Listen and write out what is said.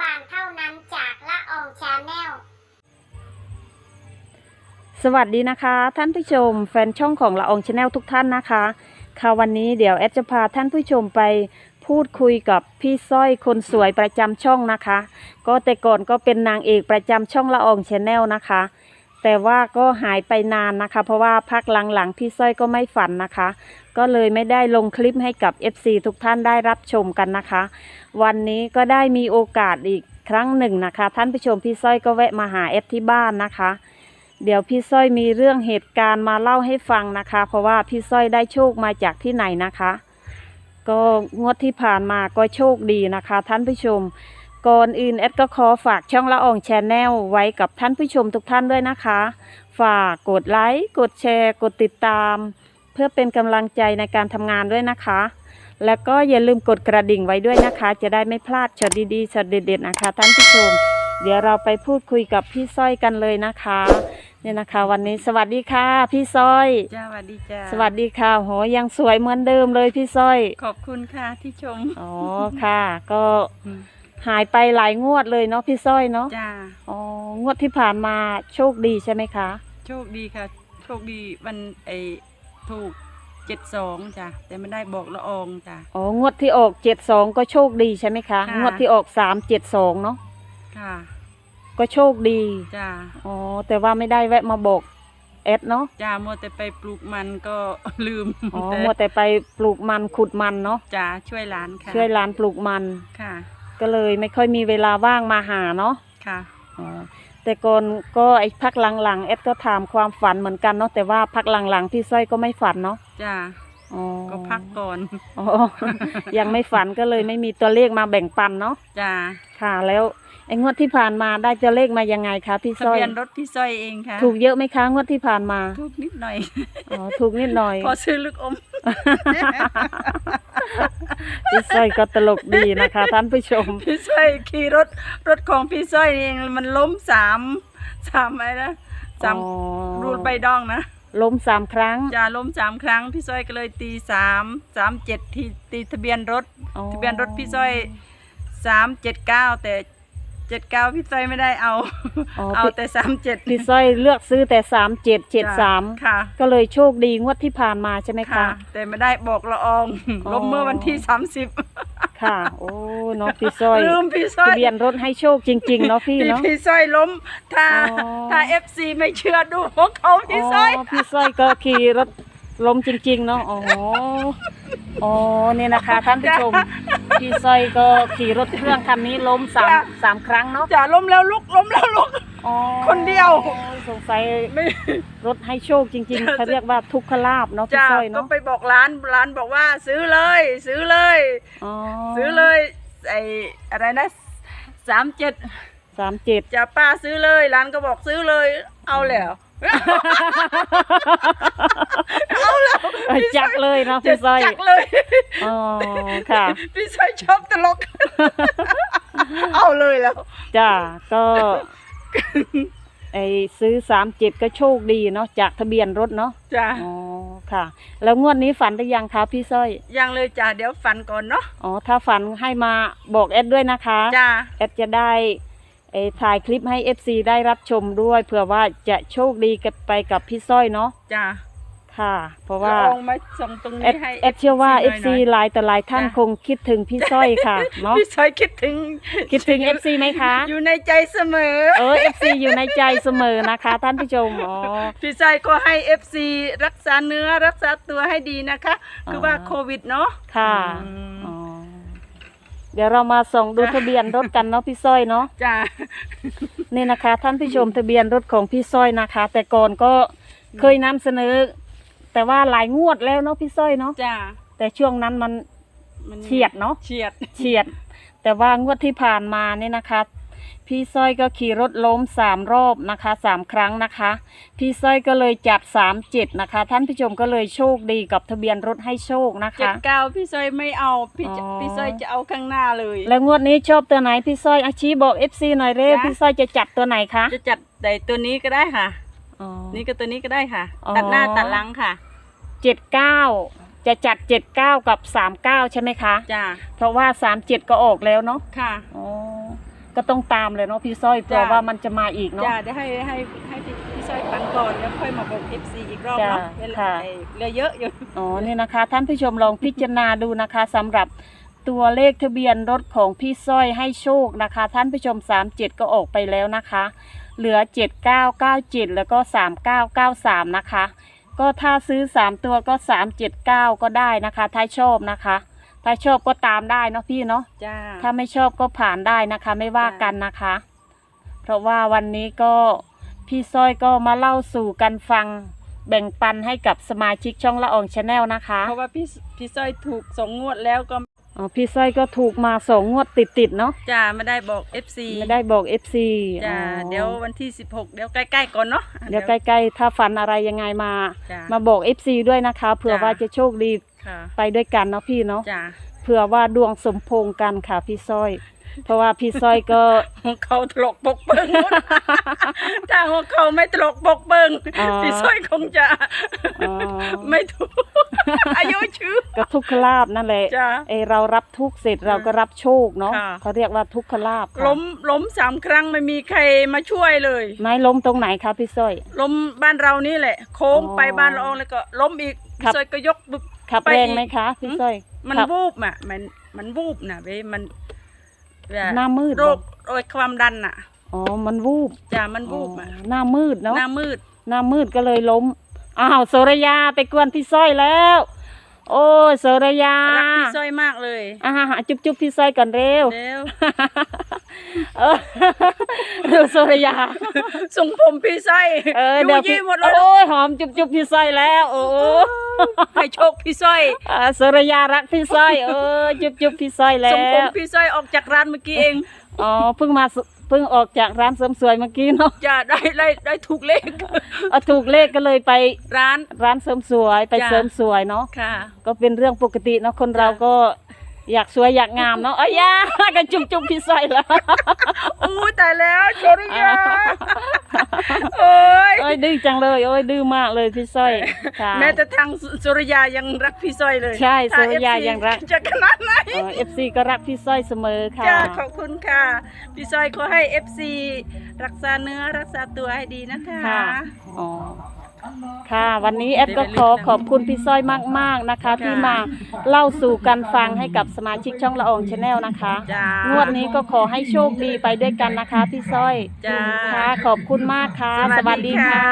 บาลเท่านั้นจากละอองชาแนล สวัสดีนะคะ ท่านผู้ชม แฟนช่องของละอองชาแนลทุกท่านนะคะ ค่ะวันนี้เดี๋ยวแอดจะพาท่านผู้ชมไปพูดคุยกับพี่สร้อยคนสวยประจำช่องนะคะ ก็แต่ก่อนก็เป็นนางเอกประจำช่องละอองชาแนลนะคะ แต่ว่าก็หายไปนานนะคะ เพราะว่าพักหลังๆพี่สร้อยก็ไม่ฝันนะคะ ก็เลยไม่ได้ลงคลิปให้กับ FC ทุกท่านได้รับชมกันนะคะ วันนี้ก็ได้มีโอกาสอีกครั้งหนึ่งนะคะ ท่านผู้ชมพี่สร้อยก็แวะมาหาเอฟที่บ้านนะคะ เดี๋ยวพี่สร้อยมีเรื่องเหตุการณ์มาเล่าให้ฟังนะคะ เพราะว่าพี่สร้อยได้โชคมาจากที่ไหนนะคะ ก็งวดที่ผ่านมาก็โชคดีนะคะ ท่านผู้ชม ก่อนอื่นแอดก็ขอฝากช่องละอองแชนแนลไว้กับท่านผู้ชมทุกท่านด้วยนะคะ ฝากกดไลค์ กดแชร์ กดติดตาม เพื่อเป็นกำลังใจในการทำงานด้วยนะคะ แล้วก็อย่าลืมกดกระดิ่งไว้ด้วยนะคะ จะได้ไม่พลาดช็อตดีๆช็อตเด็ดๆนะคะ ท่านผู้ชม เดี๋ยวเราไปพูดคุยกับพี่สร้อยกันเลยนะคะเนี่ยนะคะ วันนี้สวัสดีค่ะ พี่สร้อย จ้าสวัสดีจ้าสวัสดีค่ะโหยังสวยเหมือนเดิมเลยพี่สร้อย ขอบคุณค่ะที่ชม อ๋อค่ะ ก็ หายไปหลายงวดเลยเนาะพี่สร้อยเนาะจ้าอ๋องวดที่ผ่านมาโชคดีใช่ไหมคะ โชคดีค่ะ โชคดีวันไอถูกเจ็ดสองจ้ะแต่ไม่ได้บอกละอองจ้ะ อ๋องวดที่ออกเจ็ดสองก็โชคดีใช่ไหมคะ ค่ะ งวดที่ออกสามเจ็ดสองเนาะค่ะก็โชคดีจ้าอ๋อแต่ว่าไม่ได้แวะมาบอกเอดเนาะจ้ามัวแต่ไปปลูกมันก็ ลืมอ๋อแต่มัวแต่ไปปลูกมันขุดมันเนาะจ้าช่วยหลานค่ะช่วยร้านปลูกมัน ค่ะ ก็เลยไม่ค่อยมีเวลาว่างมาหาเนาะค่ะอ๋อแต่ก่อนก็ไอ้พักหลังๆเอดก็ถามความฝันเหมือนกันเนาะแต่ว่าพักหลังๆพี่สร้อยก็ไม่ฝันเนาะจ้าอ๋อก็พักก่อนอ๋อยังไม่ฝันก็เลยไม่มีตัวเลขมาแบ่งปันเนาะจ้าค่ะแล้วไอ้งวดที่ผ่านมาได้ตัวเลขมายังไงคะพี่ทะสร้อยเบียนรถพี่สร้อยเองค่ะถูกเยอะไหมคะงวดที่ผ่านมา ถูกนิดหน่อย อ๋อถูกนิดหน่อย พอซื้อลูกอม พี่สร้อยก็ตลกดีนะคะ ท่านผู้ชม พี่สร้อยขี่รถรถของพี่สร้อยเองมันล้มสามสามอะไรนะสามอ๋อ รูดใบดองนะล้มสามครั้งจะล้มสามครั้งพี่สร้อยก็เลยตีสามสามเจ็ดที่ตีทะเบียนรถ อ๋อทะเบียนรถพี่สร้อยสามเจ็ดเก้าแต่ เจ็ดเก้าพี่สร้อยไม่ได้เอา อ๋อ เอาพี่แต่สามเจ็ดพี่สร้อยเลือกซื้อแต่สามเจ็ดเจ็ดสามค่ะก็เลยโชคดีงวดที่ผ่านมาใช่ไหมค่ะคะแต่ไม่ได้บอกละอองอ๋อ ล้มเมื่อวันที่สามสิบค่ะ โอ้เนาะพี่สร้อยลืมพี่สร้อทะยเบียนรถให้โชคจริง ๆ เนาะพี่พี่เนาะ พี่สร้อยล้ม ถ้าอ๋อ ถ้าเอฟซีไม่เชื่อดูของเขาพี่สร้อย พี่สร้อยก็ขี่รถล้มจริง ๆ เนาะอ๋อ อ๋อเนี่ยนะคะ ท่านผู้ชมพี่สร้อยก็ขี่รถเครื่องคันนี้ล้มสามจ้ะ สามครั้งเนาะจะล้มแล้วลุกล้มแล้วลุก อ๋อคนเดียวโอ้สงสัยไม่รถให้โชคจริงจ้ะๆเขาเรียกว่าทุกขลาบเนาะพี่จ้าสร้อยก็เนาะไปบอกร้านร้านบอกว่าซื้อเลย ซื้อเลย อ๋อซื้อเลยไออะไรนะสามเจ็ดสามเจ็ดจะป้าซื้อเลย ร้านก็บอกซื้อเลย เอาแล้ว เอาแล้ว เอ้ยจักเลยเนาะจะพี่สร้อยจักเลย อ๋อค่ะ พี่สร้อยชอบตลก เอาเลยแล้ว จ้าก็ไอซื้อสามเจ็ดก็โชคดีเนาะจากทะเบียนรถเนาะจ้าอ๋อค่ะ แล้วงวดนี้ฝันหรือยังคะพี่สร้อยยังเลยจ้าเดี๋ยวฟันก่อนเนาะอ๋อถ้าฝันให้มาบอกแอดด้วยนะคะจ้าแอดจะได้ไอถ่ายคลิปให้ FC ได้รับชมด้วยเผื่อว่าจะโชคดีกันไปกับพี่สร้อยเนาะจ้า ค่ะ เพราะว่าว่าลองมาส่งตรงแอนี้ดให้แอดเชื่อว่าหน่ย FC หน่อยหลายแต่หลายท่านจ้ะคงคิดถึงพี่สร้อยค่ะ เนาะพี่สร้อยคิดถึงคิดถึง FC ไหมคะ อยู่ในใจเสมอ เออ FC อยู่ในใจเสมอนะคะ ท่านผู้ชมอ๋อ พี่ชายก็ให้ FC รักษาเนื้อรักษาตัวให้ดีนะคะ คือว่าอ๋อโควิดเนาะค่ะอืมอ๋อเดี๋ยวเรามาส่องดูจ้ะทะเบียนรถกันเนาะพี่สร้อยเนาะ จ้า นี่นะคะ ท่านผู้ชมทะเบียนรถของพี่สร้อยนะคะ แต่ก่อนก็เคยนำเสนอ แต่ว่าหลายงวดแล้วเนาะพี่สร้อยเนาะจ้าแต่ช่วงนั้นมันมันเฉียดเนาะเฉียดเฉียด แต่ว่างวดที่ผ่านมาเนี่ยนะคะ พี่สร้อยก็ขี่รถล้มสามรอบนะคะสามครั้งนะคะ พี่สร้อยก็เลยจับสามเจ็ดนะคะ ท่านผู้ชมก็เลยโชคดีกับทะเบียนรถให้โชคนะเจ็ดคะ เก้าพี่ซอยไม่เอาพี่จะอ๋อ พี่ซอยจะเอาข้างหน้าเลย แล้วงวดนี้ชอบตัวไหนพี่สร้อยอาชีบอกเอฟซีหน่อยเร็วจ้ะ พี่สร้อยจะจับตัวไหนคะจะจัดแต่ตัวนี้ก็ได้ค่ะ อ๋อ นี่ก็ตัวนี้ก็ได้ค่ะ อ๋อ ตัดหน้าตัดหลังค่ะเจ็ดเก้าจะจัดเจ็ดเก้ากับสามเก้าใช่ไหมคะ จ้าเพราะว่าสามเจ็ดก็ออกแล้วเนาะค่ะ อ๋อก็ต้องตามเลยเนาะพี่สร้อยเผื่อจ้ะว่ามันจะมาอีกเนาะ จ้าได้ให้ให้ให้พี่พี่สร้อยฟังก่อนแล้วค่อยมาบอก FC อีกรอบจ้ะเนาะเวลาค่ะ ไอ้เหลือเยอะอยู่ อ๋อนี่นะคะ ท่านผู้ชมลองพิจารณาดูนะคะสำหรับตัวเลขทะเบียนรถของพี่สร้อยให้โชคนะคะ ท่านผู้ชม 37 ก็ออกไปแล้วนะคะ เหลือ 7997 แล้วก็ 3993 นะคะ ก็ถ้าซื้อ 3 ตัวก็ 379 ก็ได้นะคะ ถ้าชอบนะคะ ถ้าชอบก็ตามได้เนาะพี่เนาะจ้าถ้าไม่ชอบก็ผ่านได้นะคะ ไม่ว่าจ้ะกันนะคะ เพราะว่าวันนี้ก็พี่สร้อยก็มาเล่าสู่กันฟังแบ่งปันให้กับสมาชิกช่องละอองชาแนลนะคะ เพราะว่าพี่พี่สร้อยถูกสองงวดแล้วก็ อ๋อพี่สร้อยก็ถูกมาสองงวดติดๆเนาะจ้าไม่ได้บอก FC ไม่ได้บอก FC จ้าอ๋อเดี๋ยววันที่ 16 เดี๋ยวใกล้ๆก่อนเนาะเดี๋ยวใกล้ๆถ้าฝันอะไรยังไงมา จ้ามาบอก FC ด้วยนะคะเผื่อจ้ะ ว่าจะโชคดีค่ะไปด้วยกันเนาะพี่เนาะจ้าเผื่อว่าดวงสมพงษ์กันค่ะพี่สร้อย เพราะว่าพี่สร้อยก็ หัวเขาตลกปกเบิงหมด ถ้าหัวเขาไม่ตลกปกเบิงอ๋อ พี่สร้อยคงจะ อ๋อไม่ถูก อายุชื่อ ก็ทุกขลาบนั่นแหละจ้ะเอยเรารับทุกข์เสร็จเราก็รับโชคเนาะค่ะ เขาเรียกว่าทุกขลาบค่ะล้มล้มสามครั้งไม่มีใครมาช่วยเลย ไม้ล้มตรงไหนคะพี่สร้อย ล้มบ้านเรานี่แหละ โค้งอ๋อไปบ้านละอองแล้วก็ ล้มอีกครับ พี่สร้อยก็ยกบึก ขับไปแรงอีกไหมคะ พี่หืมสร้อยมันขับ วูบอะมันมันวูบนะเว้ยมันแบบ หน้ามืดโรเหรอคโรคความดันอะ อ๋อ มันวูบจ้ามันวูบอะอ๋อหน้ามืดเนาะหน้ามืด หน้ามืดก็เลยล้ม อ้าวโสระยาไปกวนพี่สร้อยแล้ว โอ้ยโสระยารักพี่สร้อยมากเลยอ่าจุ๊บจุ๊บพี่สร้อยก่อนเร็วเร็วเออดูโสระยาส่งผมพี่สร้อยเออยูเดี๋ยวพี่ยี่หมดเลยโอ้ยหอมจุ๊บจุ๊บพี่สร้อยแล้ว โอ้โห ให้โชคพี่สร้อยอ่าโสระยารักพี่สร้อยเออจุ๊บจุ๊บพี่สร้อยแล้ส่งผมวพี่สร้อยออกจากร้านเมื่อกี้เองอ๋อเพิ่งมาสเพิ่งออกจากร้านเสริมสวยเมื่อกี้เนาะจะได้ได้ได้ถูกเลข เอาถูกเลขก็เลยไปร้าน ร้านเสริมสวยไปจ้ะ เสริมสวยเนาะค่ะ ก็เป็นเรื่องปกติเนาะคนเราก็ อยากสวยอยากงามเนาะเอ้ยยากันจุ๊บจุ๊บพี่สร้อยแล้วอู้ตายแล้วโชริยาโอ้ยโอ้ยดื้อจังเลยโอ้ยดื้อมากเลยพี่สร้อยค่ะแม้แต่ทางสุสุริยายังรักพี่สร้อยเลย ใช่ถ้สุริยา FC ยังรักจะขนาดไหนเอฟซีก็รักพี่สร้อยเสมอค่ะจ้าขอบคุณค่ะ พี่สร้อยขอให้ FC รักษาเนื้อรักษาตัวให้ดีนะคะค่ะอ๋อ ค่ะ วันนี้แอดก็ขอขอบคุณพี่สร้อยมาก ๆนะคะ ที่มาเล่าสู่กันฟังให้กับสมาชิกช่องละอองชาแนลนะคะจ้างวดนี้ก็ขอให้โชคดีไปด้วยกันนะคะพี่สร้อยจ้า ค่ะขอบคุณมากค่ะ สวัสดีค่ะ